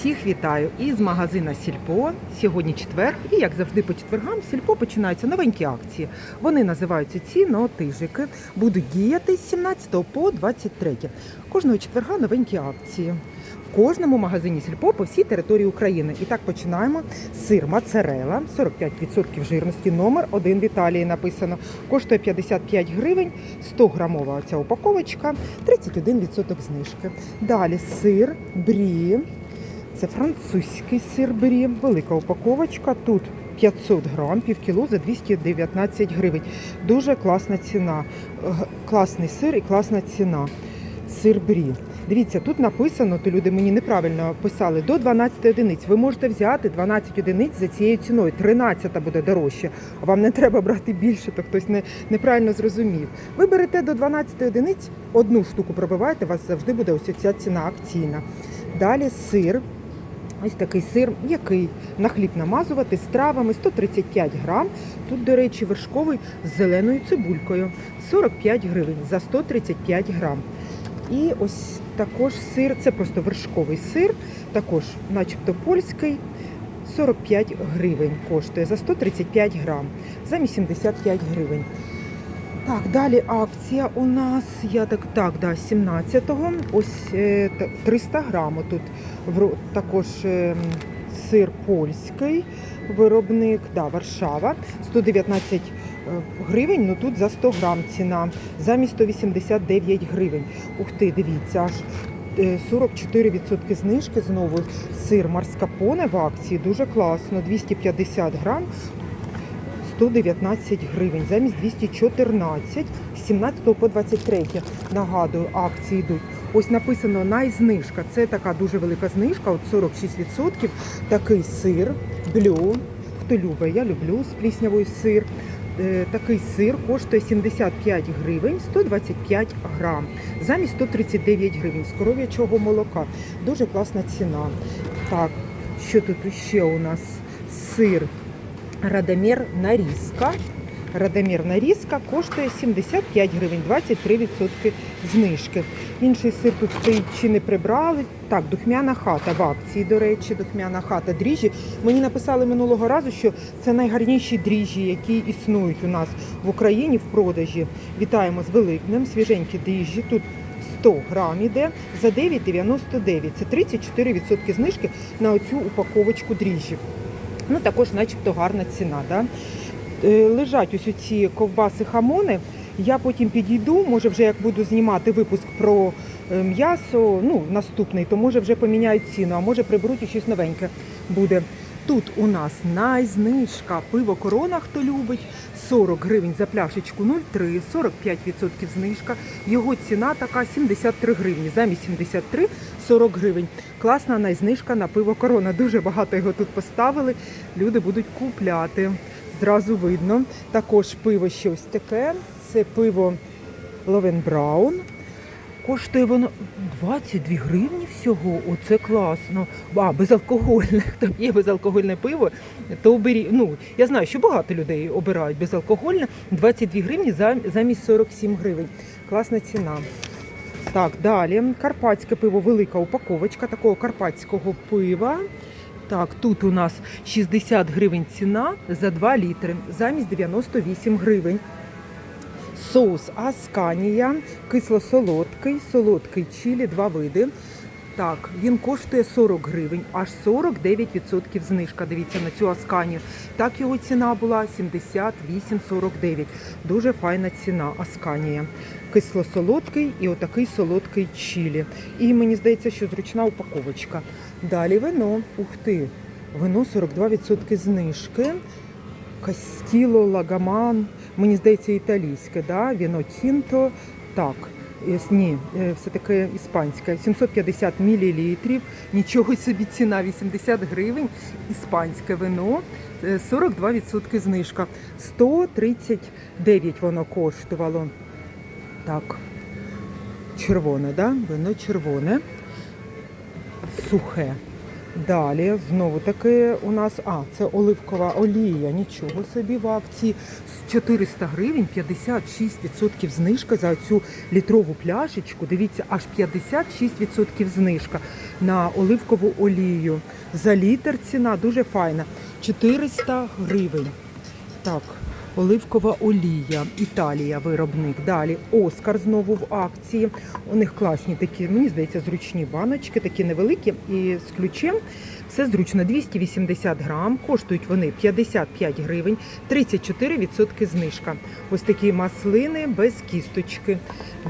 Всіх вітаю із магазина Сільпо. Сьогодні четвер, і як завжди по четвергам, Сільпо починаються новенькі акції. Вони називаються цінотижики. Будуть діяти з 17 по 23. Кожного четверга новенькі акції. В кожному магазині Сільпо по всій території України. І так починаємо. Сир моцарела, 45% жирності, номер 1 в Італії написано. Коштує 55 гривень, 100 грамова ця упаковочка, 31% знижки. Далі сир брі. Це французький сир брі, велика упаковочка. Тут 500 грам, пів кіло за 219 гривень. Дуже класна ціна. Класний сир і класна ціна. Сир брі. Дивіться, тут написано, то люди мені неправильно писали, до 12 одиниць. Ви можете взяти 12 одиниць за цією ціною. 13 буде дорожче. А вам не треба брати більше, то хтось не, неправильно зрозумів. Ви берете до 12 одиниць, одну штуку пробиваєте, у вас завжди буде ось ця ціна акційна. Далі сир. Ось такий сир, який на хліб намазувати з травами 135 грам. Тут, до речі, вершковий з зеленою цибулькою 45 гривень за 135 грам. І ось також сир, це просто вершковий сир, також, начебто польський, 45 гривень коштує за 135 грам, замість 75 гривень. Так, далі акція у нас, я так, так, да, 17-го, ось е, 300 грам. Тут також е, сир польський, виробник, да, Варшава, 119 е, гривень, ну тут за 100 грам ціна, замість 189 гривень. Ух ти, дивіться, аж е, 44% знижки знову. Сир марскапоне в акції, дуже класно, 250 грам, 119 гривень, замість 214, з 17 по 23. Нагадую, акції йдуть. Ось написано найзнижка. Це така дуже велика знижка, от 46%. Такий сир, блю. Хто любить, я люблю з пліснявою сир. Е, Такий сир коштує 75 гривень 125 грам, замість 139 гривень з коров'ячого молока. Дуже класна ціна. Так, що тут ще у нас? Сир Радомір нарізка. Радомір нарізка коштує 75 гривень, 23% знижки. Інший сир тут стоїть чи не прибрали. Так, духмяна хата в акції, до речі, духмяна хата дріжджі. Мені написали минулого разу, що це найгарніші дріжджі, які існують у нас в Україні в продажі. Вітаємо з Великднем, свіженькі дріжджі. Тут 100 грам іде за 9,99. Це 34% знижки на оцю упаковочку дріжджів. Ну, також, начебто, гарна ціна. Да? Е, Лежать ось ці ковбаси хамони. Я потім підійду, може вже як буду знімати випуск про е, м'ясо, ну, наступний, то може вже поміняють ціну, а може приберуть і щось новеньке буде. Тут у нас найзнижка пиво корона, хто любить, 40 гривень за пляшечку 0,3, 45% знижка. Його ціна така 73 гривні. Замість 73 40 гривень. Класна найзнижка на пиво корона. Дуже багато його тут поставили. Люди будуть купляти. Зразу видно. Також пиво щось таке. Це пиво Ловен Браун. Коштує воно 22 гривні всього. Оце класно. А, безалкогольне. Хто п'є безалкогольне пиво, то обері... Ну, я знаю, що багато людей обирають безалкогольне. 22 гривні замість 47 гривень. Класна ціна. Так, далі. Карпатське пиво, велика упаковочка такого карпатського пива. Так, тут у нас 60 гривень ціна за 2 літри, замість 98 гривень. Соус Асканія, кисло-солодкий, солодкий чилі, два види. Так, він коштує 40 гривень, аж 49% знижка. Дивіться на цю Асканію. Так його ціна була 78,49. Дуже файна ціна Асканія. Кисло-солодкий і отакий солодкий чилі. І мені здається, що зручна упаковочка. Далі вино. Ух ти! Вино 42% знижки. Кастіло, Лагаман, мені здається, італійське, да? віно Тінто. Так, е, ні, е, все-таки іспанське. 750 мл. Нічого собі ціна 80 гривень. Іспанське вино. е, 42% знижка. 139 воно коштувало. Так, червоне, да? Вино червоне. Сухе. Далі знову таки у нас, а, це оливкова олія, нічого собі в акції. 400 гривень 56% знижка за цю літрову пляшечку. Дивіться, аж 56% знижка на оливкову олію. За літр ціна дуже файна. 400 гривень. Так, оливкова олія, Італія виробник. Далі Оскар знову в акції. У них класні такі, мені здається, зручні баночки, такі невеликі і з ключем. Все зручно, 280 грам, коштують вони 55 гривень, 34% знижка. Ось такі маслини без кісточки.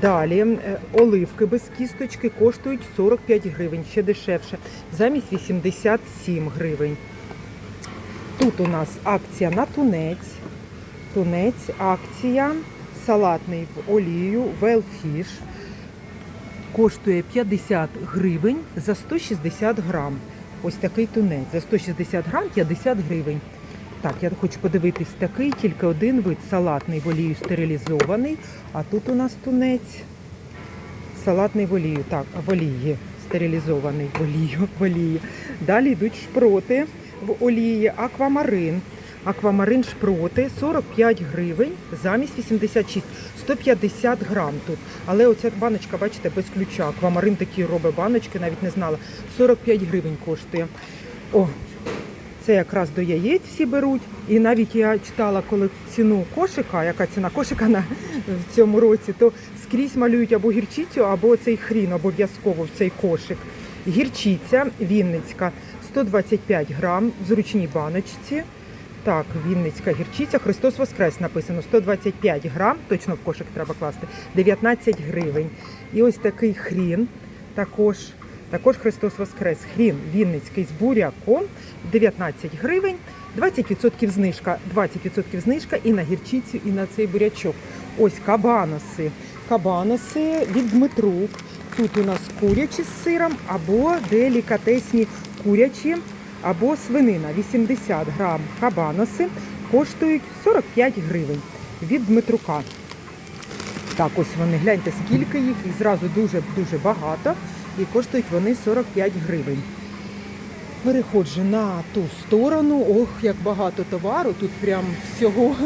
Далі е, оливки без кісточки коштують 45 гривень, ще дешевше, замість 87 гривень. Тут у нас акція на тунець. Тунець, акція, салатний в олію, велфіш. Коштує 50 гривень за 160 грам. Ось такий тунець. За 160 грам 50 гривень. Так, я хочу подивитись такий, тільки один вид салатний в олію стерилізований. А тут у нас тунець. Салатний в олію. Так, в олії. Стерилізований в олію. В олії. Далі йдуть шпроти в олії, аквамарин. Аквамарин шпроти 45 гривень замість 86, 150 грам тут. Але оця баночка, бачите, без ключа. Аквамарин такі робить баночки, навіть не знала. 45 гривень коштує. О, це якраз до яєць всі беруть. І навіть я читала, коли ціну кошика, яка ціна кошика на в цьому році, то скрізь малюють або гірчицю, або цей хрін обов'язково в цей кошик. Гірчиця Вінницька 125 грам в зручній баночці. Так, Вінницька гірчиця, Христос Воскрес написано 125 грам, точно в кошик треба класти, 19 гривень. І ось такий хрін, також, також Христос Воскрес. Хрін Вінницький з буряком, 19 гривень, 20% знижка, 20% знижка і на гірчицю, і на цей бурячок. Ось кабаноси. Кабаноси від Дмитрук. Тут у нас курячі з сиром або делікатесні курячі або свинина 80 грам кабаноси коштують 45 гривень від Дмитрука. Так, ось вони, гляньте, скільки їх, і зразу дуже-дуже багато, і коштують вони 45 гривень. Переходжу на ту сторону. Ох, як багато товару, тут прям всього.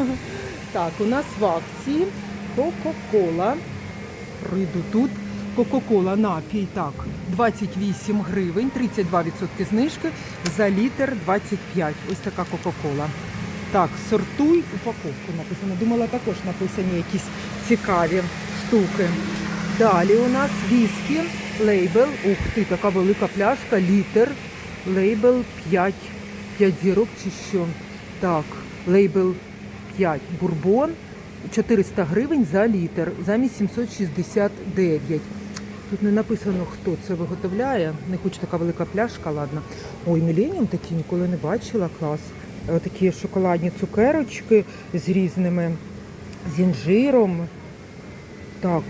Так, у нас в акції Кока-Кола. Прийду тут. Кока-Кола напій, так, 28 гривень, 32% знижки, за літр 25. Ось така Кока-Кола. Так, сортуй упаковку написано. Думала, також написані якісь цікаві штуки. Далі у нас віскі, лейбл. Ух ти, така велика пляшка, літр. Лейбл 5, 5 зірок чи що. Так, лейбл 5 бурбон. 400 гривень за літр, замість 769. Тут не написано, хто це виготовляє. Не хочу така велика пляшка, ладно. Ой, Міленіум такі ніколи не бачила, клас. Е, Такі шоколадні цукерочки з різними з інжиром. Так,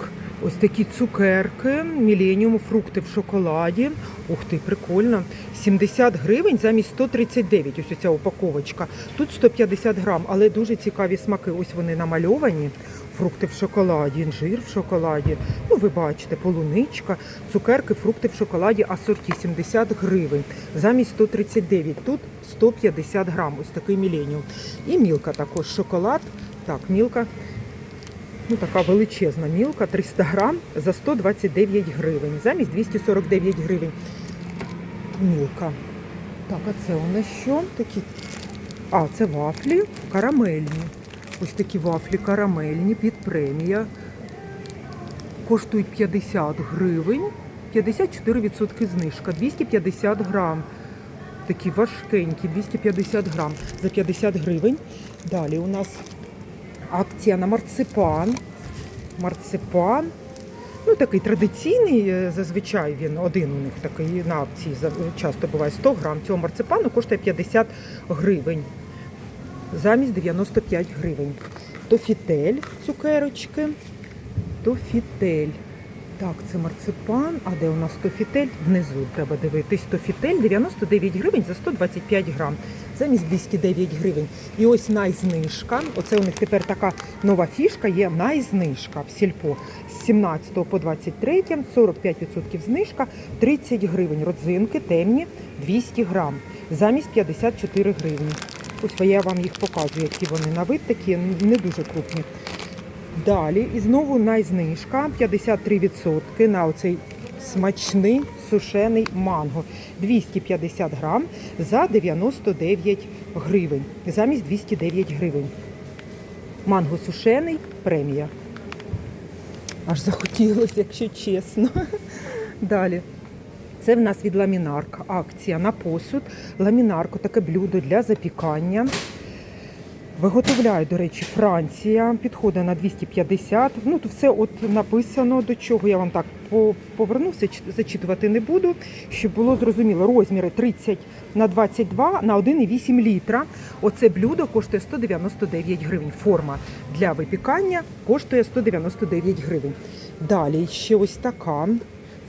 ось такі цукерки, міленіум, фрукти в шоколаді. Ух ти, прикольно. 70 гривень замість 139. Ось ця упаковочка. Тут 150 грам, але дуже цікаві смаки. Ось вони намальовані. Фрукти в шоколаді, інжир в шоколаді. Ну, ви бачите, полуничка, цукерки, фрукти в шоколаді, асорті 70 гривень. Замість 139. Тут 150 грам. Ось такий міленіум. І мілка також шоколад. Так, мілка. Ну, така величезна мілка, 300 грам за 129 гривень, замість 249 гривень. Мілка. Так, а це у нас що? Такі... А, це вафлі карамельні. Ось такі вафлі карамельні від премія. Коштують 50 гривень, 54% знижка, 250 грам. Такі важкенькі, 250 грам за 50 гривень. Далі у нас акція на марципан. Марципан. Ну, такий традиційний, е, зазвичай він один у них такий на акції часто буває 100 грам. Цього марципану коштує 50 гривень. Замість 95 гривень. Тофітель цукерочки. Тофітель. Так, це марципан. А де у нас тофітель? Внизу треба дивитись. Тофітель 99 гривень за 125 грам. Замість 209 гривень. І ось найзнижка. Оце у них тепер така нова фішка є найзнижка в сільпо. З 17 по 23, 45% знижка, 30 гривень. Родзинки темні 200 грам. Замість 54 гривні. Ось я вам їх показую, які вони на вид такі, не дуже крупні. Далі і знову найзнижка 53% на оцей смачний сушений манго. 250 грам за 99 гривень. Замість 209 гривень. Манго сушений премія. Аж захотілося, якщо чесно. Далі. Це в нас від ламінарк. Акція на посуд. Ламінарко таке блюдо для запікання. Виготовляє, до речі, Франція, підходить на 250. Ну, тут все от написано до чого. Я вам так по- повернуся, зачитувати не буду, щоб було зрозуміло. Розміри 30 на 22 на 1,8 літра. Оце блюдо коштує 199 гривень. Форма для випікання коштує 199 гривень. Далі ще ось така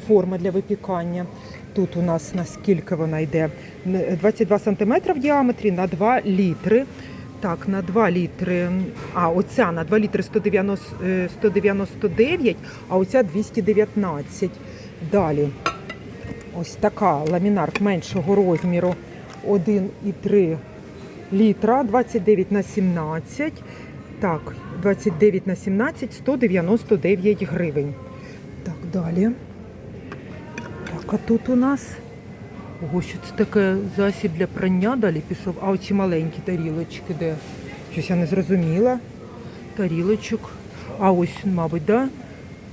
форма для випікання. Тут у нас наскільки вона йде? 22 см в діаметрі на 2 літри. Так, на 2 літри. А, оця на 2 літри 190, е, 199, а оця 219. Далі. Ось така ламінарк меншого розміру 1,3 літра, 29 на 17. Так, 29 на 17, 199 гривень. Так, далі. А тут у нас. Ого, що це таке засіб для прання далі пішов. А оці маленькі тарілочки, де? Щось я не зрозуміла. Тарілочок. А ось, мабуть, да?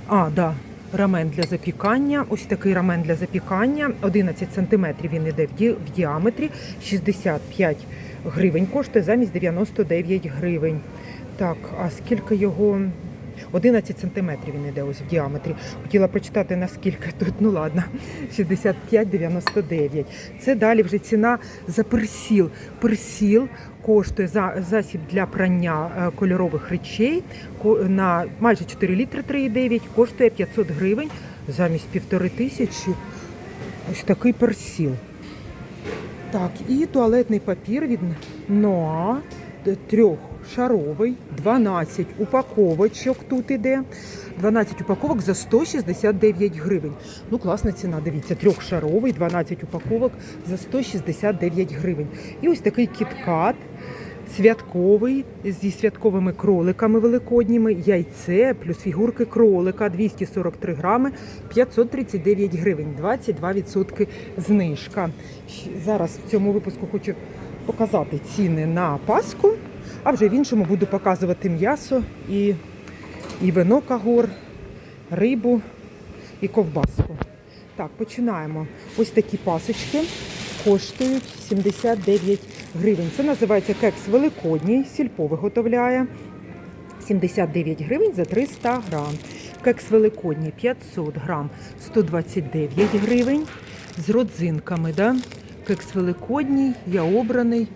А, да. Рамен для запікання. Ось такий рамен для запікання. 11 сантиметрів він ді- в діаметрі. 65 гривень коштує замість 99 гривень. Так, а скільки його? 11 сантиметрів він іде ось в діаметрі. Хотіла прочитати наскільки тут, ну ладно, 65,99. Це далі вже ціна за персіл. Персіл коштує за засіб для прання е, кольорових речей на майже 4 літри 3,9, коштує 500 гривень замість півтори тисячі. Ось такий персіл. Так, і туалетний папір від Ноа трьохшаровий, 12 упаковочок тут іде. 12 упаковок за 169 гривень. Ну, класна ціна, дивіться, трьохшаровий, 12 упаковок за 169 гривень. І ось такий кіткат святковий зі святковими кроликами великодніми, яйце плюс фігурки кролика 243 грами, 539 гривень, 22% знижка. Зараз в цьому випуску хочу показати ціни на Пасху, а вже в іншому буду показувати м'ясо і, і вино кагор, рибу і ковбаску. Так, починаємо. Ось такі пасочки коштують 79 гривень. Це називається кекс великодній, сільпо виготовляє. 79 гривень за 300 грам. Кекс великодній 500 грам 129 гривень. З родзинками, да? Кекс великодній, я обраний.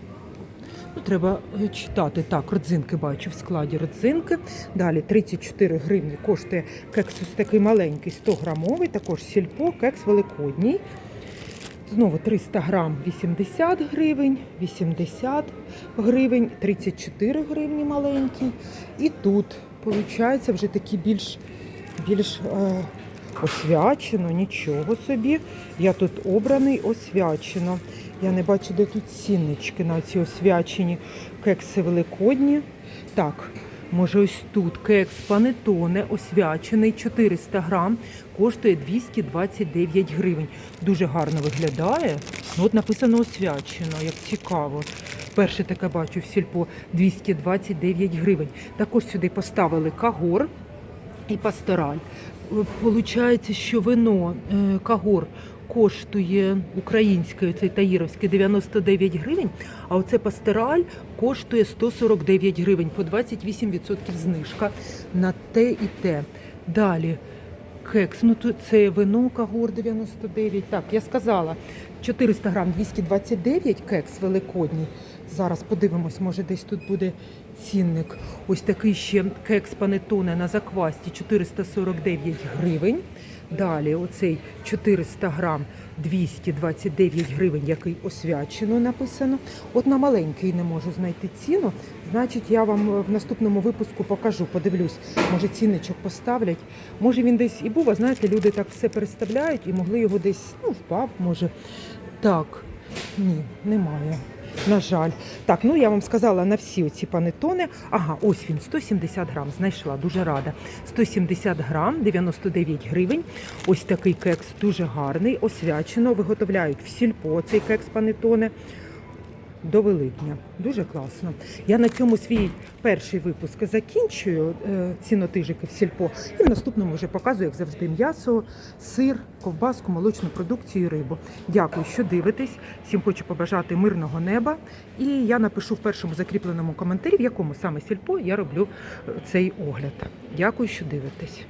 Треба читати. Так, родзинки бачу в складі родзинки. Далі 34 гривні коштує кекс ось такий маленький, 100 грамовий, також сільпо, кекс великодній. Знову 300 грам 80 гривень, 80 гривень, 34 гривні маленький. І тут, виходить, вже такі більш, більш е, освячено, нічого собі. Я тут обраний освячено. Я не бачу, де тут ціннички на ці освячені кекси великодні. Так, може ось тут кекс панетоне освячений 400 грам, коштує 229 гривень. Дуже гарно виглядає. Ну, от написано освячено, як цікаво. Перше таке бачу в сільпо 229 гривень. Також сюди поставили кагор і пастораль. Получається, що вино е, кагор коштує українське, цей таїровське 99 гривень, а оце пастораль коштує 149 гривень, по 28% знижка на те і те. Далі кекс, ну тут це вино кагор 99. Так, я сказала, 400 грам 229 кекс великодній. Зараз подивимось, може десь тут буде цінник. Ось такий ще кекс панетоне на заквасті 449 гривень. Далі оцей 400 грам 229 гривень, який освячено написано. От на маленький не можу знайти ціну. Значить, я вам в наступному випуску покажу, подивлюсь, може цінничок поставлять. Може він десь і був, а знаєте, люди так все переставляють і могли його десь, ну, впав, може. Так, ні, немає. На жаль. Так, ну я вам сказала на всі оці панетони. Ага, ось він, 170 грам, знайшла, дуже рада. 170 грам, 99 гривень. Ось такий кекс дуже гарний, освячено, виготовляють в сільпо цей кекс панетоне до Великдня. Дуже класно. Я на цьому свій перший випуск закінчую е, цінотижики в сільпо. І в наступному вже показую, як завжди, м'ясо, сир, ковбаску, молочну продукцію і рибу. Дякую, що дивитесь. Всім хочу побажати мирного неба. І я напишу в першому закріпленому коментарі, в якому саме сільпо я роблю е, цей огляд. Дякую, що дивитесь.